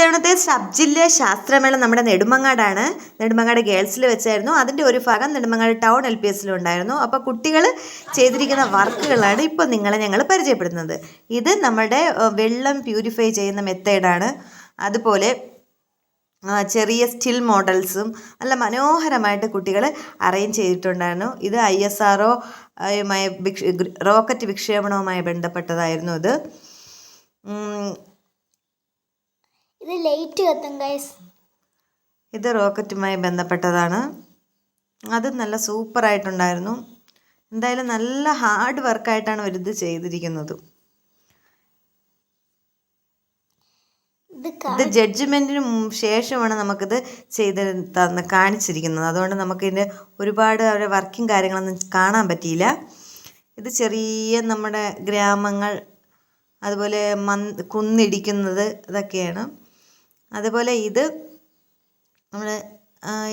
ഇത്തവണത്തെ സബ് ജില്ലാ ശാസ്ത്രമേള നമ്മുടെ നെടുമങ്ങാടാണ്. നെടുമങ്ങാട് ഗേൾസിൽ വെച്ചായിരുന്നു. അതിന്റെ ഒരു ഭാഗം നെടുമങ്ങാട് ടൗൺ എൽ പി എസിലും ഉണ്ടായിരുന്നു. അപ്പോൾ കുട്ടികൾ ചെയ്തിരിക്കുന്ന വർക്കുകളാണ് ഇപ്പോൾ നിങ്ങളെ ഞങ്ങൾ പരിചയപ്പെടുത്തുന്നത്. ഇത് നമ്മുടെ വെള്ളം പ്യൂരിഫൈ ചെയ്യുന്ന മെത്തേഡാണ്. അതുപോലെ ചെറിയ സ്റ്റിൽ മോഡൽസും നല്ല മനോഹരമായിട്ട് കുട്ടികൾ അറേഞ്ച് ചെയ്തിട്ടുണ്ടായിരുന്നു. ഇത് ഐ എസ് ആർ റോക്കറ്റ് വിക്ഷേപണവുമായി ബന്ധപ്പെട്ടതായിരുന്നു ഇത്. ഇത് ലൈറ്റ് കത്തും ഗൈസ് ഇത് റോക്കറ്റുമായി ബന്ധപ്പെട്ടതാണ്. അത് നല്ല സൂപ്പർ സൂപ്പറായിട്ടുണ്ടായിരുന്നു എന്തായാലും നല്ല ഹാർഡ് വർക്കായിട്ടാണ് അവരിത് ചെയ്തിരിക്കുന്നത്. ഇത് ചെയ്തിരിക്കുന്നത് ഇത് ജഡ്ജ്മെന്റിന് ശേഷമാണ് നമുക്കിത് ചെയ്ത് തന്ന് കാണിച്ചിരിക്കുന്നത്. അതുകൊണ്ട് നമുക്കിതിന്റെ ഒരുപാട് അവരുടെ വർക്കിംഗ് കാര്യങ്ങളൊന്നും കാണാൻ പറ്റിയില്ല. ഇത് ചെറിയ നമ്മുടെ ഗ്രാമങ്ങൾ അതുപോലെ മന് കുന്നിടിക്കുന്നത് ഇതൊക്കെയാണ്. അതുപോലെ ഇത് നമ്മുടെ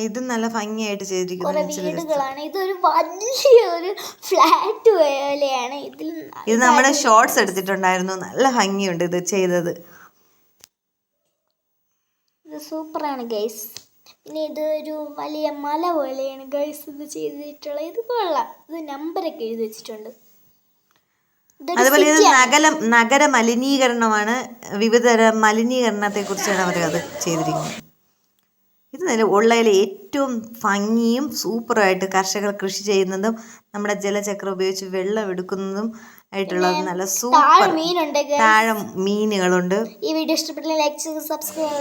ഇത് നല്ല ഭംഗിയായിട്ട് ചെയ്തിരിക്കുന്നു ഇതൊരു വലിയ ഒരു ഫ്ലാറ്റ് പോലെയാണ്. ഇതിൽ ഇത് നമ്മുടെ ഷോർട്സ് എടുത്തിട്ടുണ്ടായിരുന്നു. നല്ല ഭംഗിയുണ്ട് ഇത് ചെയ്തത്. ഇത് സൂപ്പറാണ് ഗൈസ് പിന്നെ ഇത് ഒരു വലിയ മല പോലെയാണ് ഗൈസ് ഇത് ചെയ്തിട്ടുള്ളത്. ഇത് കൊള്ളാം. ഇത് നമ്പറൊക്കെ എഴുതി വെച്ചിട്ടുണ്ട്. അതുപോലെ ഇത് നഗരം നഗര മലിനീകരണമാണ്. വിവിധതരം മലിനീകരണത്തെ കുറിച്ചാണ് അവർ അത് ചെയ്തിരിക്കുന്നത്. ഇത് നില ഉള്ളതിൽ ഏറ്റവും ഭംഗിയും സൂപ്പറായിട്ട് കർഷകർ കൃഷി ചെയ്യുന്നതും നമ്മുടെ ജലചക്രം ഉപയോഗിച്ച് വെള്ളം എടുക്കുന്നതും ആയിട്ടുള്ള നല്ല സൂപ്പർ. താഴെ മീനുകളുണ്ട്. ഈ വീഡിയോ ഇഷ്ടപ്പെട്ടെങ്കിൽ ലൈക്ക് സബ്സ്ക്രൈബ്